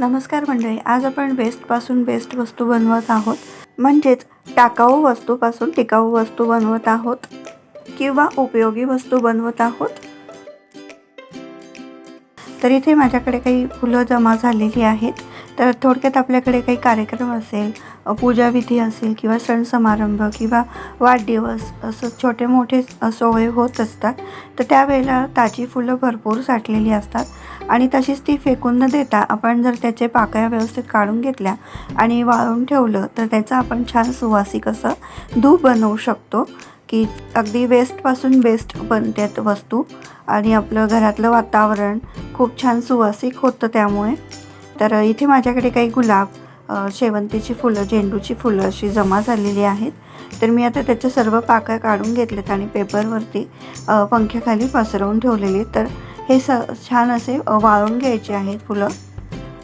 नमस्कार मंडळी आज आपण बेस्टपासून बेस्ट वस्तू बनवत आहोत. म्हणजेच टाकाऊ वस्तूपासून टिकाऊ वस्तू बनवत आहोत किंवा उपयोगी वस्तू बनवत आहोत. तर इथे माझ्याकडे काही फुलं जमा झालेली आहेत. तर थोडक्यात आपल्याकडे काही कार्यक्रम असेल पूजाविधी असेल किंवा सण समारंभ किंवा वाढदिवस असं छोटे मोठे सोहळे होत असतात. तर त्यावेळेला ताजी फुलं भरपूर साठलेली असतात आणि तशीच ती फेकून न देता आपण जर त्याचे पाकळ्या व्यवस्थित काढून घेतल्या आणि वाळून ठेवलं तर त्याचं आपण छान सुवासिक असं धूप बनवू शकतो की अगदी वेस्टपासून बेस्ट बनतात वस्तू. आणि आपलं घरातलं वातावरण खूप छान सुवासिक होतं त्यामुळे. तर इथे माझ्याकडे काही गुलाब शेवंतीची फुलं झेंडूची फुलं अशी जमा झालेली आहेत. तर मी आता त्याच्या सर्व पाकळ्या काढून घेतल्यात आणि पेपरवरती पंख्याखाली पसरवून ठेवलेले तर हे स छान असे वाळून घ्यायचे आहेत फुलं.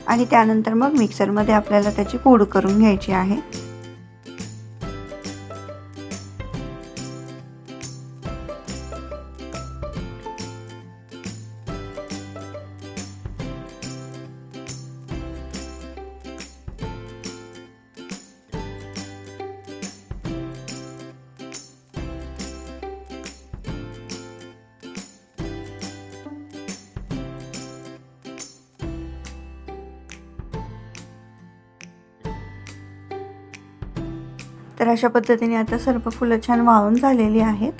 आणि त्यानंतर मग मिक्सरमध्ये आपल्याला त्याची पूड करून घ्यायची आहे. तर अशा पद्धतीने आता सर्व फुलं छान वाळून झालेली आहेत.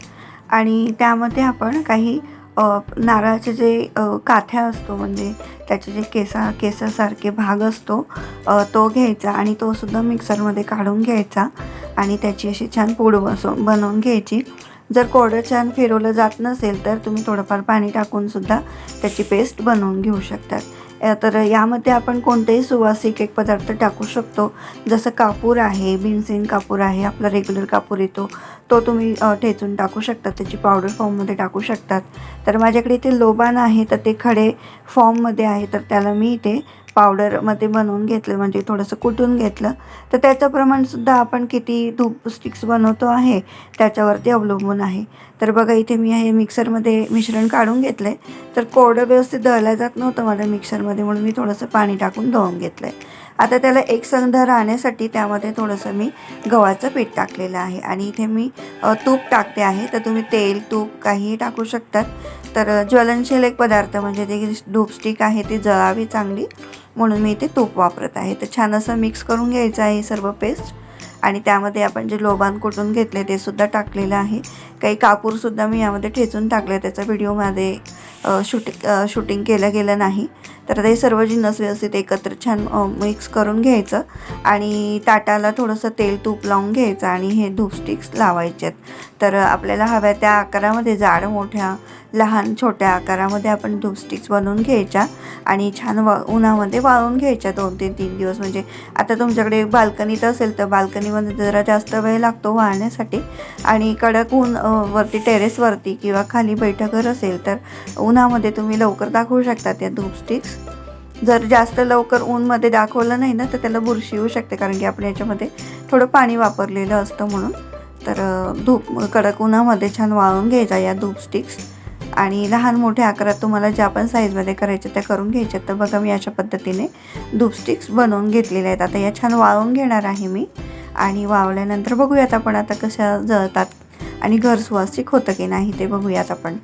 आणि त्यामध्ये आपण काही नारळाचे जे काथ्या असतो म्हणजे त्याचे जे केसा केसासारखे भाग असतो तो घ्यायचा आणि तो सुद्धा मिक्सरमध्ये काढून घ्यायचा आणि त्याची अशी छान पूड बसव बनवून घ्यायची. जर कोरडं छान फिरवलं जात नसेल तर तुम्ही थोडंफार पाणी टाकूनसुद्धा त्याची पेस्ट बनवून घेऊ शकतात. तर यामध्ये आपण कोणतेही सुवासिक एक पदार्थ टाकू शकतो. जसं कापूर आहे भीमसेन कापूर आहे आपला रेग्युलर कापूर येतो. तो तुम्ही ठेचून टाकू शकता. त्याची पावडर फॉर्ममध्ये टाकू शकतात. तर माझ्याकडे इथे लोबान आहे तर ते खडे फॉर्ममध्ये आहे. तर त्याला मी इथे पावडरमध्ये बनवून घेतलं म्हणजे थोडंसं कुटून घेतलं. तर त्याचं प्रमाणसुद्धा आपण किती धूप स्टिक्स बनवतो आहे त्याच्यावरती अवलंबून आहे. तर बघा इथे मी हे मिक्सरमध्ये मिश्रण काढून घेतलं आहे तर कोरडं व्यवस्थित दळलं जात नव्हतं माझ्या मिक्सरमध्ये म्हणून मी थोडंसं पाणी टाकून दळून घेतलं आहे आता त्याला एकसंध राहण्यासाठी त्यामध्ये थोडंसं मी गव्हाचं पीठ टाकलेलं आहे. आणि इथे मी तूप टाकते आहे. तर तुम्ही तेल तूप काहीही टाकू शकतात. तर ज्वलनशील एक पदार्थ म्हणजे जे धूप स्टिक आहे ती जळावी चांगली. म्हणून मी इथे तूप वापरत आहे. तर छान असं मिक्स करून घ्यायचं आहे सर्व पेस्ट आणि त्यामध्ये आपण जे लोबान कुटून घेतले ते सुद्धा टाकलेलं आहे. काही कापूरसुद्धा मी यामध्ये ठेचून टाकले त्याचा व्हिडिओमध्ये शूटिंग शूटिंग केलं गेलं नाही. तर ते सर्व जिन्नस व्यवस्थित एकत्र छान मिक्स करून घ्यायचं. आणि ताटाला थोडंसं तेल तूप लावून घ्यायचं आणि हे धूप स्टिक्स लावायचे आहेत. तर आपल्याला हव्या त्या आकारामध्ये जाड मोठ्या लहान छोट्या आकारामध्ये आपण धूप स्टिक्स बनवून घ्यायच्या. आणि छान वा उन्हामध्ये वाळून घ्यायच्या दोन ते तीन दिवस. म्हणजे आता तुमच्याकडे बाल्कनीत असेल तर बाल्कनीमध्ये जरा जास्त वेळ लागतो वाळण्यासाठी. आणि कडक ऊन वरती टेरेसवरती किंवा खाली बैठकघर असेल तर उन्हामध्ये तुम्ही लवकर दाखवू शकता त्या धूप स्टिक्स जर जास्त लवकर ऊनमध्ये दाखवलं नाही ना तर त्याला बुरशी येऊ शकते कारण की आपण याच्यामध्ये थोडं पाणी वापरलेलं असतं म्हणून. तर धूप कडक उन्हामध्ये छान वाळून घ्यायचा या धूप स्टिक्स आणि लहान मोठ्या आकारात तुम्हाला ज्या पण साईजमध्ये करायच्या त्या करून घ्यायच्या. तर बघा मी अशा पद्धतीने धूप स्टिक्स बनवून घेतलेल्या आहेत. आता या छान वाळून घेणार आहे मी. आणि वाळल्यानंतर बघूयात आपण आता कशा जळतात. आणि घर सुवासिक होतं की नाही ते बघूयात आपण.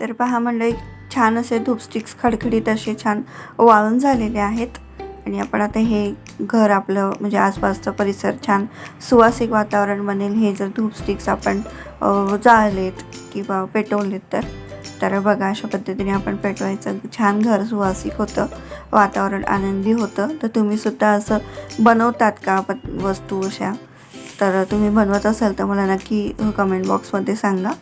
तर पहा म्हणलं छान असे धूप स्टिक्स खडखडीत असे छान वाळून झालेले आहेत. आणि आपण आता हे घर आपलं म्हणजे आसपासचा परिसर छान सुवासिक वातावरण बनेल. हे जर धूप स्टिक्स आपण जाळलेत किंवा पेटवलेत तर तर बघा अशा पद्धतीने आपण पेटवायचं. छान घर सुवासिक होतं वातावरण आनंदी होतं. तर तुम्हीसुद्धा असं बनवतात का वस्तू अशा? तर तुम्ही बनवत असाल तर मला नक्की कमेंट बॉक्समध्ये सांगा.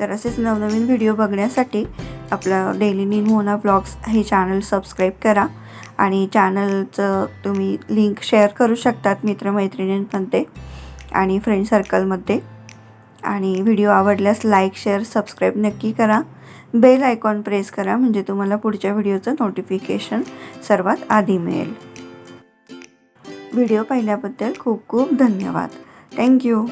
तर असेच नवनवीन व्हिडिओ बघण्यासाठी आपला डेली निर्मोना ब्लॉग्स हे चॅनल सबस्क्राईब करा. आणि चॅनलचं तुम्ही लिंक शेअर करू शकतात मित्रमैत्रिणींमध्ये आणि फ्रेंड सर्कलमध्ये आणि व्हिडिओ आवडल्यास लाईक शेअर सबस्क्राईब नक्की करा. बेल आयकॉन प्रेस करा म्हणजे तुम्हाला पुढच्या व्हिडिओचं नोटिफिकेशन सर्वात आधी मिळेल. व्हिडिओ पाहिल्याबद्दल खूप खूप धन्यवाद. थँक्यू